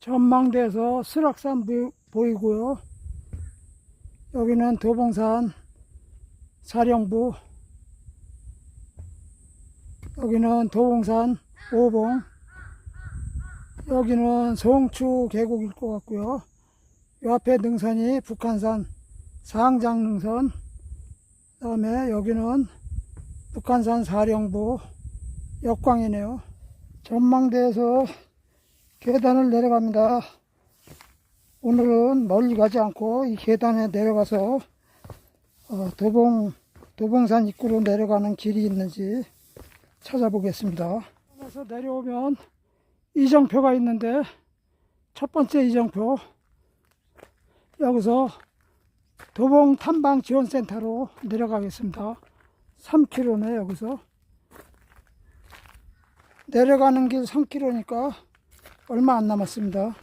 전망대에서 수락산 보- 보이고요. 여기는 도봉산 사령부, 여기는 도봉산 오봉, 여기는 송추 계곡일 것 같고요. 요 앞에 능선이 북한산 상장 능선, 그 다음에 여기는 북한산 사령부 역광이네요. 전망대에서 계단을 내려갑니다. 오늘은 멀리 가지 않고 이 계단에 내려가서 어, 도봉 도봉산 입구로 내려가는 길이 있는지 찾아보겠습니다. 그래서 내려오면 이정표가 있는데 첫 번째 이정표 여기서 도봉 탐방 지원센터로 내려가겠습니다. 3km네 여기서 내려가는 길 3km니까 얼마 안 남았습니다.